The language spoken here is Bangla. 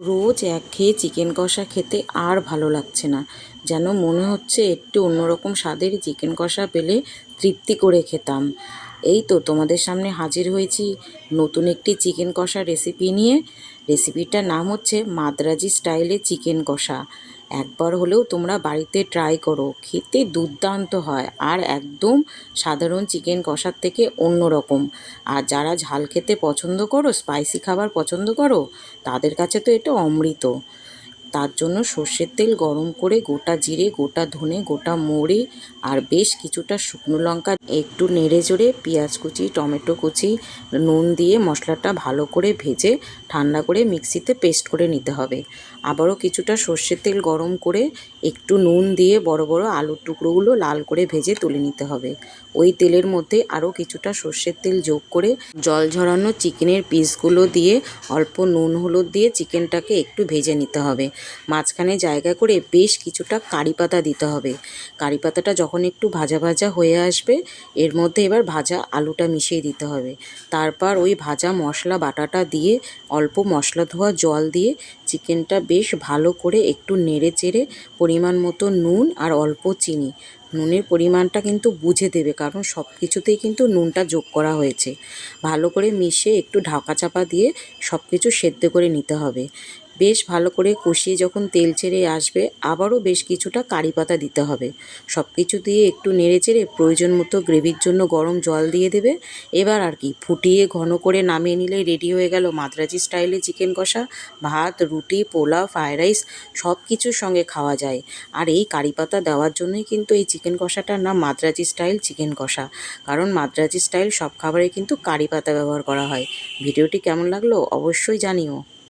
রোজ এক খেয়ে চিকেন কষা খেতে আর ভালো লাগছে না। যেন মনে হচ্ছে একটু অন্যরকম স্বাদের চিকেন কষা পেলে তৃপ্তি করে খেতাম। এই তো তোমাদের সামনে হাজির হয়েছি নতুন একটি চিকেন কষা রেসিপি নিয়ে। রেসিপিটার নাম হচ্ছে মাদ্রাজি স্টাইলে চিকেন কষা। একবার হলেও তোমরা বাড়িতে ট্রাই করো। খেতে দুর্দান্ত হয় আর একদম সাধারণ চিকেন কষার থেকে অন্য রকম আর যারা ঝাল খেতে পছন্দ করো স্পাইসি খাবার পছন্দ করো, তাদের কাছে তো এটা অমৃত। তার জন্য সর্ষের তেল গরম করে গোটা জিরে, গোটা ধনে, গোটা মৌরি আর বেশ কিছুটা শুকনো লঙ্কা, একটু নেড়ে চড়ে পেঁয়াজ কুচি, টমেটো কুচি, নুন দিয়ে মশলাটা ভালো করে ভেজে ঠান্ডা করে মিক্সিতে পেস্ট করে নিতে হবে। আবারও কিছুটা সর্ষের তেল গরম করে একটু নুন দিয়ে বড় বড় আলুর টুকরোগুলো লাল করে ভেজে তুলে নিতে হবে। ওই তেলের মধ্যে আরও কিছুটা সর্ষের তেল যোগ করে জল ঝরানো চিকেনের পিসগুলো দিয়ে অল্প নুন হলুদ দিয়ে চিকেনটাকে একটু ভেজে নিতে হবে। মাঝখানে জায়গা করে বেশ কিছুটা কারি পাতা দিতে হবে। কারি পাতাটা যখন একটু ভাজা ভাজা হয়ে আসবে, এর মধ্যে এবার ভাজা আলুটা মিশিয়ে দিতে হবে। তারপর ওই ভাজা মশলা বাটাটা দিয়ে অল্প মশলা ধোয়া জল দিয়ে চিকেনটা বেশ ভালো করে একটু নেড়ে চেড়ে পরিমাণ মতো নুন আর অল্প চিনি। নুনের পরিমাণটা কিন্তু বুঝে দেবে, কারণ সব কিছুতেই কিন্তু নুনটা যোগ করা হয়েছে। ভালো করে মিশিয়ে একটু ঢাকা চাপা দিয়ে সব কিছু সেদ্ধ করে নিতে হবে। বেশ ভালো করে কষিয়ে যখন তেল ছেড়ে আসবে, আবারও বেশ কিছুটা কারি পাতা দিতে হবে। সব কিছু দিয়ে একটু নেড়ে চেড়ে প্রয়োজন মতো গ্রেভির জন্য গরম জল দিয়ে দেবে। এবার আর কি, ফুটিয়ে ঘন করে নামিয়ে নিলে রেডি হয়ে গেল মাদ্রাজি স্টাইলে চিকেন কষা। ভাত, রুটি পোলাও ফ্রায়েড রাইস সব কিছুর সঙ্গে খাওয়া যায়। আর এই কারি পাতা দেওয়ার জন্যই কিন্তু এই চিকেন কষাটার নাম মাদ্রাজি স্টাইল চিকেন কষা। কারণ মাদ্রাজি স্টাইল সব খাবারে কিন্তু কারি পাতা ব্যবহার করা হয়। ভিডিওটি কেমন লাগল অবশ্যই জানিও।